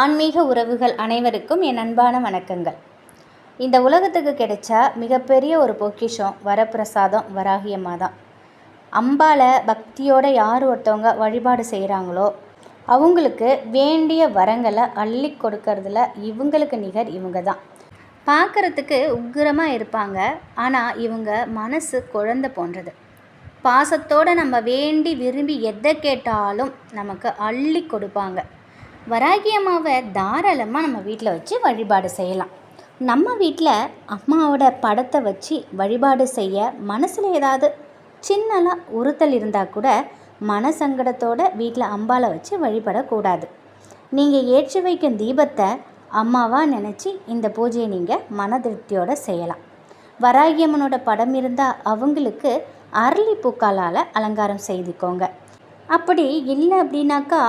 ஆன்மீக உறவுகள் அனைவருக்கும் என் அன்பான வணக்கங்கள். இந்த உலகத்துக்கு கிடைச்ச மிகப்பெரிய ஒரு பொக்கிஷம் வரப்பிரசாதம் வராகியம்மா தான் அம்பால பக்தியோட யார் ஒருத்தவங்க வழிபாடு செய்கிறாங்களோ அவங்களுக்கு வேண்டிய வரங்களை அள்ளி கொடுக்கறதுல இவங்களுக்கு நிகர் இவங்க தான் பார்க்குறதுக்கு உக்கிரமாக இருப்பாங்க ஆனால் இவங்க மனசு குழந்தை போன்றது. பாசத்தோடு நம்ம வேண்டி விரும்பி எதை கேட்டாலும் நமக்கு அள்ளி கொடுப்பாங்க. வராகி அம்மாவை தாராளமாக நம்ம வீட்டில் வச்சு வழிபாடு செய்யலாம். நம்ம வீட்டில் அம்மாவோட படத்தை வச்சு வழிபாடு செய்ய மனசில் ஏதாவது சின்னலாக உறுத்தல் இருந்தால் கூட மனசங்கடத்தோட வீட்டில் அம்பாவை வச்சு வழிபடக்கூடாது. நீங்கள் ஏற்றி வைக்கும் தீபத்தை அம்மாவாக நினச்சி இந்த பூஜையை நீங்கள் மன திருப்தியோடு செய்யலாம் வராகியம்மனோட படம் இருந்தால் அவங்களுக்கு அரளி பூக்காலால் அலங்காரம் செய்துக்கோங்க. அப்படி இல்லை அப்படின்னாக்கா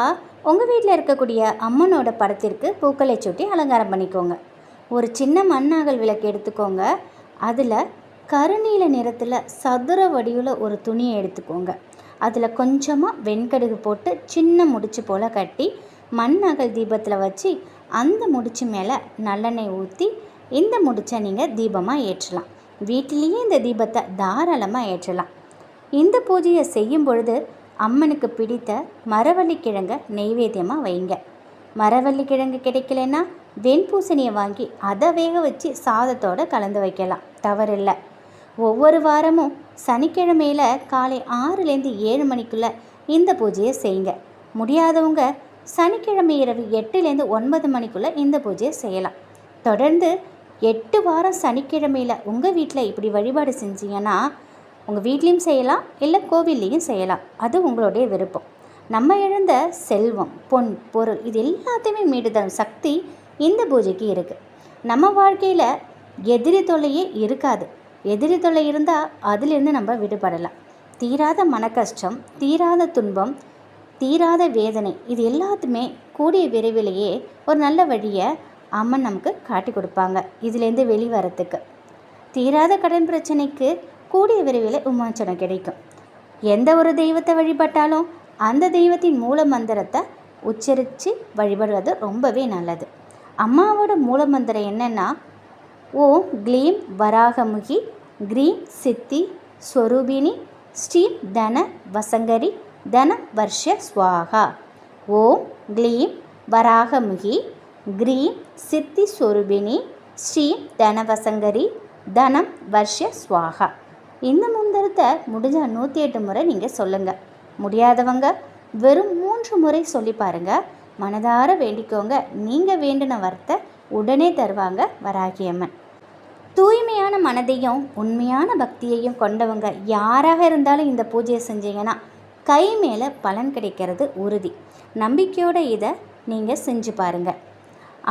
உங்கள் வீட்டில் இருக்கக்கூடிய அம்மனோட படத்திற்கு பூக்களை சுட்டி அலங்காரம் பண்ணிக்கோங்க. ஒரு சின்ன மண்ணாகல் விளக்கு எடுத்துக்கோங்க. அதில் கருநீல நிறத்தில் சதுர வடிவில் ஒரு துணியை எடுத்துக்கோங்க. அதில் கொஞ்சமாக வெண்கடுகு போட்டு சின்ன முடிச்சு போல் கட்டி மண்ணாகல் தீபத்தில் வச்சு அந்த முடிச்சு மேலே நல்லெண்ணெய் ஊற்றி இந்த முடிச்சை நீங்கள் தீபமாக ஏற்றலாம். வீட்டிலேயே இந்த தீபத்தை தாராளமாக ஏற்றலாம். இந்த பூஜையை செய்யும் பொழுது அம்மனுக்கு பிடித்த மரவள்ளி கிழங்கை நெய்வேத்தியமாக வைங்க. மரவள்ளி கிழங்கு கிடைக்கலன்னா வெண்பூசணியை வாங்கி அதை வேக வச்சு சாதத்தோடு கலந்து வைக்கலாம். தவறில்லை. ஒவ்வொரு வாரமும் சனிக்கிழமையில் காலை ஆறுலேருந்து ஏழு மணிக்குள்ளே இந்த பூஜையை செய்யுங்க. முடியாதவங்க சனிக்கிழமை இரவு எட்டுலேருந்து ஒன்பது மணிக்குள்ளே இந்த பூஜையை செய்யலாம். தொடர்ந்து எட்டு வாரம் சனிக்கிழமையில் உங்கள் வீட்டில் இப்படி வழிபாடு செஞ்சீங்கன்னா உங்கள் வீட்லேயும் செய்யலாம் இல்லை கோவில்லையும் செய்யலாம். அது உங்களுடைய விருப்பம். நம்ம இழந்த செல்வம் பொன் பொருள் இது எல்லாத்தையுமே மீடுதரும் சக்தி இந்த பூஜைக்கு இருக்குது நம்ம வாழ்க்கையில் எதிரி தொல்லையே இருக்காது. எதிரி தொல்லை இருந்தால் அதிலிருந்து நம்ம விடுபடலாம். தீராத மன கஷ்டம் தீராத துன்பம் தீராத வேதனை இது எல்லாத்துமே கூடிய விரைவிலேயே ஒரு நல்ல வழியை அம்மன் நமக்கு காட்டி கொடுப்பாங்க. இதுலேருந்து வெளிவரத்துக்கு. தீராத கடன் பிரச்சனைக்கு கூடிய விரைவில் விமோச்சனம் கிடைக்கும். எந்த ஒரு தெய்வத்தை வழிபட்டாலும் அந்த தெய்வத்தின் மூல மந்திரத்தை உச்சரித்து வழிபடுவது ரொம்பவே நல்லது. அம்மாவோட மூல மந்திரம் என்னென்னா ஓம் க்ளீம் வராகமுகி க்ரீம் சித்தி ஸ்வரூபிணி ஸ்ரீம் தன வசங்கரி தன வர்ஷ ஸ்வாகா ஓம் க்ளீம் வராகமுகி க்ரீம் சித்தி ஸ்வரூபிணி ஸ்ரீம் தனவசங்கரி தனம் வர்ஷ ஸ்வாகா இந்த மந்திரத்தை முடிஞ்ச நூற்றி எட்டு முறை நீங்கள் சொல்லுங்கள் முடியாதவங்க வெறும் மூன்று முறை சொல்லி பாருங்கள் மனதார வேண்டிக்கோங்க. நீங்கள் வேண்டின வரத்தை உடனே தருவாங்க வராகியம்மன். தூய்மையான மனதையும் உண்மையான பக்தியையும் கொண்டவங்க யாராக இருந்தாலும் இந்த பூஜையை செஞ்சீங்கன்னா கை மேலே பலன் கிடைக்கிறது உறுதி. நம்பிக்கையோட இதை நீங்கள் செஞ்சு பாருங்கள்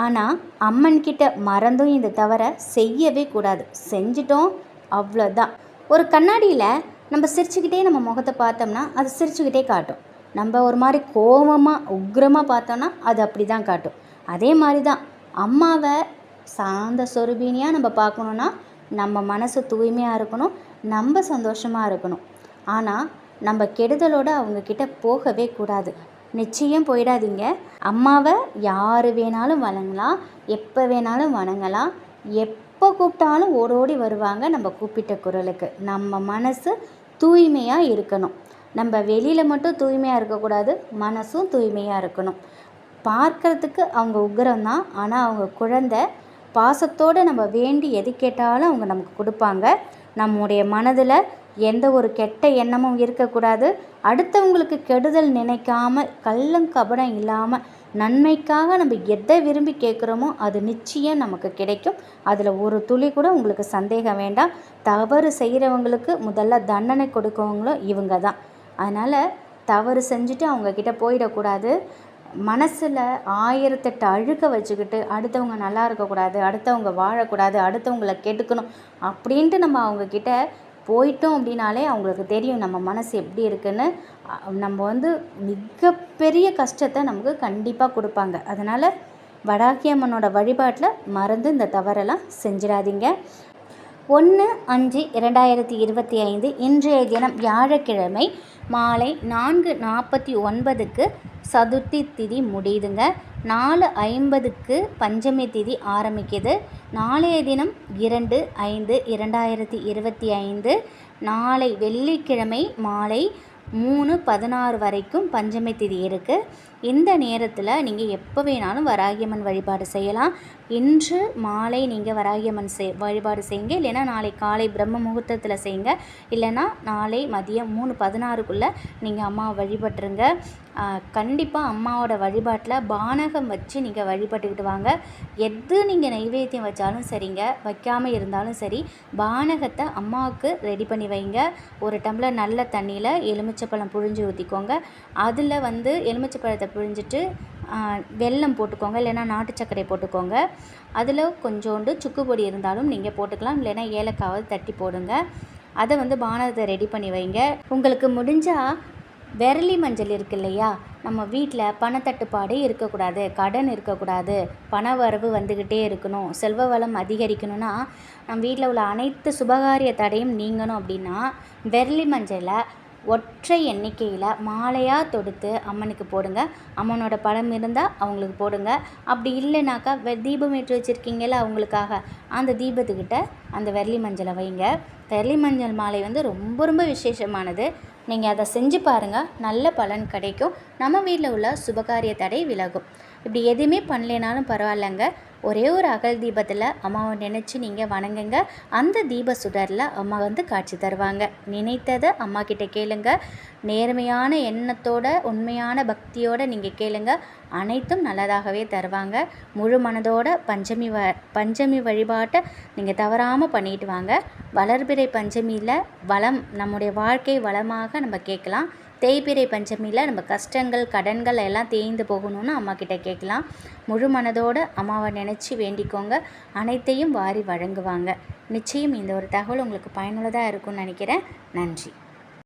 ஆனால் அம்மன்கிட்ட மறந்தும் இந்த தவிர செய்யவே கூடாது. செஞ்சிட்டோம் அவ்வளோதான் ஒரு கண்ணாடியில் நம்ம சிரிச்சுக்கிட்டே நம்ம முகத்தை பார்த்தோம்னா அது சிரிச்சுக்கிட்டே காட்டும். நம்ம ஒரு மாதிரி கோபமாக உக்ரமாக பார்த்தோன்னா அது அப்படி தான் காட்டும். அதே மாதிரி தான் அம்மாவை சாந்த சொருபீனியாக நம்ம பார்க்கணுன்னா நம்ம மனசு தூய்மையாக இருக்கணும் நம்ம சந்தோஷமாக இருக்கணும். ஆனால் நம்ம கெடுதலோடு அவங்கக்கிட்ட போகவே கூடாது. நிச்சயம் போயிடாதீங்க. அம்மாவை யார் வேணாலும் வணங்கலாம் எப்போ வேணாலும் வணங்கலாம் எப் கூப்பிட்டாலும் ஓடோடி வருவாங்க நம்ம கூப்பிட்ட குரலுக்கு. நம்ம மனசு தூய்மையாக இருக்கணும். நம்ம வெளியில் மட்டும் தூய்மையாக இருக்கக்கூடாது மனசும் தூய்மையாக இருக்கணும். பார்க்குறதுக்கு அவங்க உக்ரம் தான். ஆனால் அவங்க குழந்த பாசத்தோடு நம்ம வேண்டி எது கேட்டாலும் அவங்க நமக்கு கொடுப்பாங்க. நம்முடைய மனதில் எந்த ஒரு கெட்ட எண்ணமும் இருக்கக்கூடாது. அடுத்தவங்களுக்கு கெடுதல் நினைக்காமல் கள்ளம் கபடம் இல்லாமல் நன்மைக்காக நம்ம எதை விரும்பி கேட்குறோமோ அது நிச்சயம் நமக்கு கிடைக்கும். அதில் ஒரு துளி கூட உங்களுக்கு சந்தேகம் வேண்டாம். தவறு செய்கிறவங்களுக்கு முதல்ல தண்டனை கொடுக்கவங்களும் இவங்க தான். அதனால் தவறு செஞ்சுட்டு அவங்கக்கிட்ட போயிடக்கூடாது. மனசில் ஆயிரத்தெட்டு அழுக்க வச்சுக்கிட்டு அடுத்தவங்க நல்லா இருக்கக்கூடாது அடுத்தவங்க வாழக்கூடாது அடுத்தவங்களை கெடுக்கணும் அப்படின்ட்டு நம்ம அவங்கக்கிட்ட போயிட்டோம் அப்படின்னாலே அவங்களுக்கு தெரியும் நம்ம மனசு எப்படி இருக்குன்னு. நம்ம வந்து மிகப்பெரிய கஷ்டத்தை நமக்கு கண்டிப்பாக கொடுப்பாங்க. அதனால் வடாகியம்மனோட வழிபாட்டில் மறந்து இந்த தவறெல்லாம் செஞ்சிடாதீங்க. ஒன்று அஞ்சு இரண்டாயிரத்தி இருபத்தி ஐந்து இன்றைய தினம் வியாழக்கிழமை மாலை நான்கு நாற்பத்தி ஒன்பதுக்கு சதுர்த்தி திதி முடியுதுங்க. நாலு ஐம்பதுக்கு பஞ்சமி திதி ஆரம்பிக்குது. நாளைய தினம் இரண்டு ஐந்து இரண்டாயிரத்தி இருபத்தி ஐந்து. நாளை வெள்ளிக்கிழமை மாலை மூணு பதினாறு வரைக்கும் பஞ்சமி திதி இருக்குது இந்த நேரத்தில் நீங்கள் எப்போ வேணாலும் வராகியம்மன் வழிபாடு செய்யலாம். இன்று மாலை நீங்கள் வராகியம்மன் செய் வழிபாடு செய்யுங்க. இல்லைன்னா நாளை காலை பிரம்ம முகூர்த்தத்தில் செய்யுங்க. இல்லைன்னா நாளை மதியம் மூணு பதினாறுக்குள்ளே நீங்கள் அம்மாவை வழிபட்டுருங்க. கண்டிப்பாக அம்மாவோட வழிபாட்டில் பானகம் வச்சு நீங்கள் வழிபட்டுக்கிட்டு வாங்க. எது நீங்கள் நைவேத்தியம் வச்சாலும் சரிங்க வைக்காமல் இருந்தாலும் சரி பானகத்தை அம்மாவுக்கு ரெடி பண்ணி வைங்க. ஒரு டம்ளர் நல்ல தண்ணியில் எலுமிச்சப்பழம் புழிஞ்சு ஊற்றிக்கோங்க அதில் வந்து எலுமிச்சப்பழத்தை புழிஞ்சிட்டு வெல்லம் போட்டுக்கோங்க இல்லைன்னா நாட்டு சர்க்கரை போட்டுக்கோங்க. அதில் கொஞ்சோண்டு சுக்கு பொடி இருந்தாலும் நீங்கள் போட்டுக்கலாம் இல்லைன்னா ஏலக்காவது தட்டி போடுங்க. அதை வந்து பானகத்தை ரெடி பண்ணி வைங்க. உங்களுக்கு முடிஞ்சால் விரலி மஞ்சள் இருக்கு இல்லையா? நம்ம வீட்டில் பணத்தட்டுப்பாடு இருக்கக்கூடாது கடன் இருக்கக்கூடாது பண வரவு வந்துக்கிட்டே இருக்கணும் செல்வ வளம் அதிகரிக்கணும்னா நம்ம வீட்டில் உள்ள அனைத்து சுபகாரிய தடையும் நீங்கணும் அப்படின்னா விரலி மஞ்சளை ஒற்றை எண்ணிக்கையில் மாலையாக தொடுத்து அம்மனுக்கு போடுங்க. அம்மனோட படம் இருந்தால் அவங்களுக்கு போடுங்க. அப்படி இல்லைனாக்கா வெ தீபம் ஏற்றி வச்சுருக்கீங்கள அவங்களுக்காக அந்த தீபத்துக்கிட்ட அந்த வெரலி மஞ்சளை வைங்க. வெரலி மஞ்சள் மாலை வந்து ரொம்ப ரொம்ப விசேஷமானது. நீங்கள் அதை செஞ்சு பாருங்கள் நல்ல பலன் கிடைக்கும். நம்ம வீட்டில் உள்ள சுபகாரிய தடை விலகும். இப்படி எதுவுமே பண்ணலைனாலும் பரவாயில்லைங்க. ஒரே ஒரு அகல் தீபத்தில் அம்மாவை நினச்சி நீங்கள் வணங்குங்க. அந்த தீப சுடரில் அம்மா வந்து காட்சி தருவாங்க. நினைத்ததை அம்மா கிட்ட கேளுங்க. நேர்மையான எண்ணத்தோட உண்மையான பக்தியோடு நீங்கள் கேளுங்க. அனைத்தும் நல்லதாகவே தருவாங்க. முழு மனதோட பஞ்சமி வ பஞ்சமி வழிபாட்டை நீங்கள் தவறாமல் பண்ணிட்டு வாங்க. வளர்பிறை பஞ்சமியில் வளம் நம்முடைய வாழ்க்கை வளமாக நம்ம கேட்கலாம். தேய்பிரை பஞ்சமியில் நம்ம கஷ்டங்கள் கடன்கள் எல்லாம் தேய்ந்து போகணும்னு அம்மா கிட்ட கேட்கலாம். முழு மனதோடு அம்மாவை நினச்சி வேண்டிக்கோங்க. அனைத்தையும் வாரி வழங்குவாங்க. நிச்சயம் இந்த ஒரு தகவல் உங்களுக்கு பயனுள்ளதாக இருக்கும்னு நினைக்கிறேன். நன்றி.